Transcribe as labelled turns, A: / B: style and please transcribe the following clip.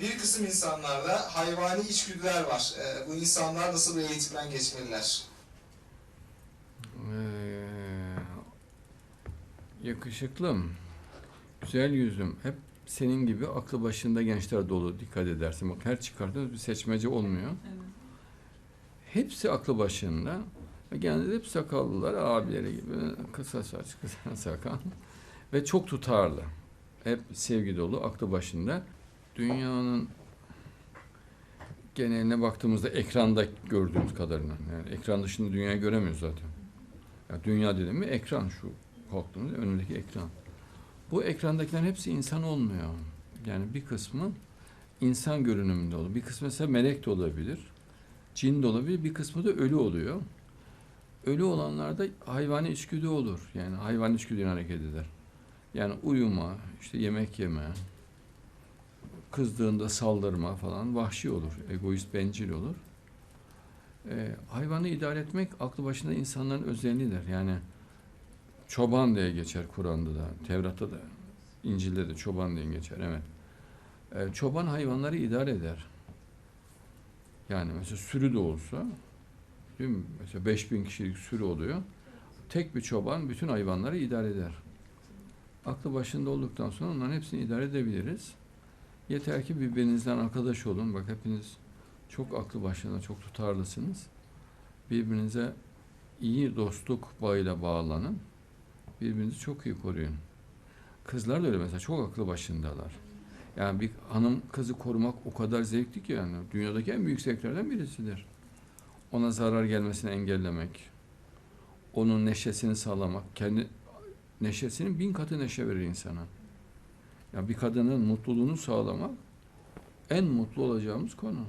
A: Bir kısım insanlarda hayvani içgüdüler var. Ee, bu insanlar nasıl bir eğitimden geçmeliler?
B: Ee, yakışıklım, güzel yüzüm, hep senin gibi aklı başında gençler dolu dikkat edersin. Bak her çıkardığınız bir seçmece olmuyor.
C: Evet.
B: Hepsi aklı başında. Ve genelde hep sakallılar, abileri gibi kısa saç, kısa sakal. Ve çok tutarlı. Hep sevgi dolu, aklı başında. Dünyanın geneline baktığımızda ekranda gördüğümüz kadarıyla. Yani ekran dışında dünyayı göremiyoruz zaten. Ya dünya dedim mi ekran şu korktuğumuz önündeki ekran. Bu ekrandakilerin hepsi insan olmuyor. Yani bir kısmı insan görünümünde oluyor. Bir kısmı mesela melek de olabilir. Cin de olabilir. Bir kısmı da ölü oluyor. Ölü olanlarda hayvani içgüdü olur. Yani hayvani içgüdüyle hareket eder. Yani uyuma, işte yemek yeme, kızdığında saldırma falan vahşi olur. Egoist, bencil olur. Ee, hayvanı idare etmek aklı başında insanların özelliğidir. Yani çoban diye geçer Kur'an'da da, Tevrat'ta da, İncil'de de çoban diye geçer. Evet. Ee, çoban hayvanları idare eder. Yani mesela sürü de olsa, değil mi? Mesela 5000 kişilik sürü oluyor. Tek bir çoban bütün hayvanları idare eder. Aklı başında olduktan sonra onların hepsini idare edebiliriz. Yeter ki birbirinizden arkadaş olun. Bak hepiniz çok aklı başında, çok tutarlısınız. Birbirinize iyi dostluk bağıyla bağlanın. Birbirinizi çok iyi koruyun. Kızlar da öyle mesela çok aklı başındalar. Yani bir hanım kızı korumak o kadar zevkli ki yani dünyadaki en büyük zevklerden birisidir. Ona zarar gelmesini engellemek, onun neşesini sağlamak, kendi neşesinin bin katı neşe verir insana. Ya bir kadının mutluluğunu sağlamak en mutlu olacağımız konu.